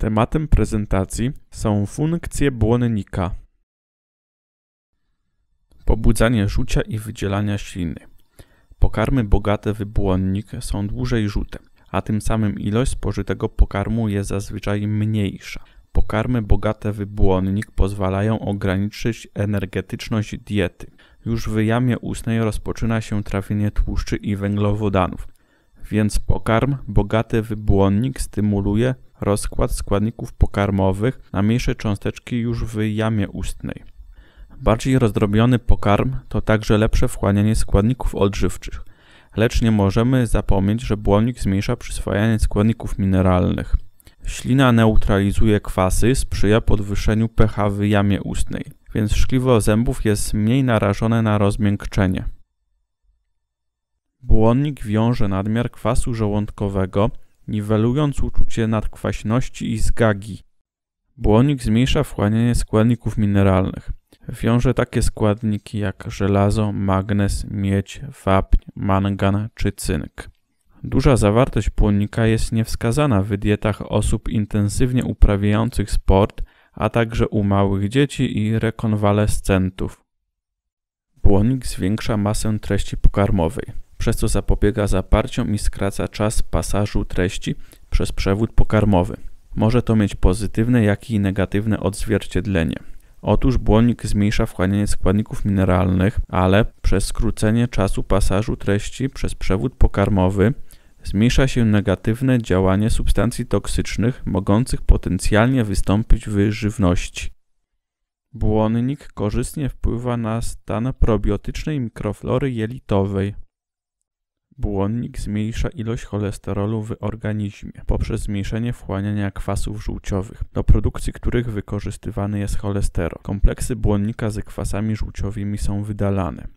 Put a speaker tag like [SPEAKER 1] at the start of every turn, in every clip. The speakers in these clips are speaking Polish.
[SPEAKER 1] Tematem prezentacji są funkcje błonnika. Pobudzanie rzucia i wydzielania śliny. Pokarmy bogate w błonnik są dłużej żute, a tym samym ilość spożytego pokarmu jest zazwyczaj mniejsza. Pokarmy bogate w błonnik pozwalają ograniczyć energetyczność diety. Już w jamie ustnej rozpoczyna się trawienie tłuszczy i węglowodanów, więc pokarm bogaty w błonnik stymuluje rozkład składników pokarmowych na mniejsze cząsteczki już w jamie ustnej. Bardziej rozdrobiony pokarm to także lepsze wchłanianie składników odżywczych, lecz nie możemy zapomnieć, że błonnik zmniejsza przyswajanie składników mineralnych. Ślina neutralizuje kwasy, sprzyja podwyższeniu pH w jamie ustnej, więc szkliwo zębów jest mniej narażone na rozmiękczenie. Błonnik wiąże nadmiar kwasu żołądkowego, niwelując uczucie nadkwaśności i zgagi. Błonnik zmniejsza wchłanianie składników mineralnych. Wiąże takie składniki jak żelazo, magnez, miedź, wapń, mangan czy cynk. Duża zawartość błonnika jest niewskazana w dietach osób intensywnie uprawiających sport, a także u małych dzieci i rekonwalescentów. Błonnik zwiększa masę treści pokarmowej, przez co zapobiega zaparciom i skraca czas pasażu treści przez przewód pokarmowy. Może to mieć pozytywne, jak i negatywne odzwierciedlenie. Otóż błonnik zmniejsza wchłanianie składników mineralnych, ale przez skrócenie czasu pasażu treści przez przewód pokarmowy zmniejsza się negatywne działanie substancji toksycznych mogących potencjalnie wystąpić w żywności. Błonnik korzystnie wpływa na stan probiotycznej mikroflory jelitowej. Błonnik zmniejsza ilość cholesterolu w organizmie poprzez zmniejszenie wchłaniania kwasów żółciowych, do produkcji których wykorzystywany jest cholesterol. Kompleksy błonnika z kwasami żółciowymi są wydalane.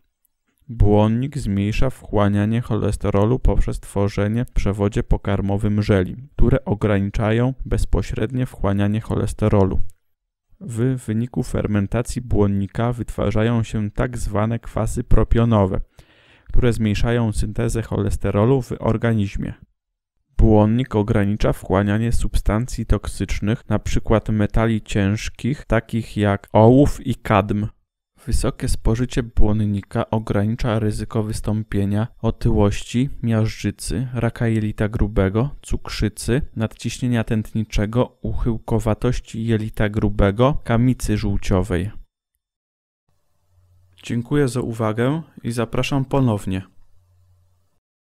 [SPEAKER 1] Błonnik zmniejsza wchłanianie cholesterolu poprzez tworzenie w przewodzie pokarmowym żeli, które ograniczają bezpośrednie wchłanianie cholesterolu. W wyniku fermentacji błonnika wytwarzają się tak zwane kwasy propionowe, które zmniejszają syntezę cholesterolu w organizmie. Błonnik ogranicza wchłanianie substancji toksycznych, np. metali ciężkich, takich jak ołów i kadm. Wysokie spożycie błonnika ogranicza ryzyko wystąpienia otyłości, miażdżycy, raka jelita grubego, cukrzycy, nadciśnienia tętniczego, uchyłkowatości jelita grubego, kamicy żółciowej. Dziękuję za uwagę i zapraszam ponownie.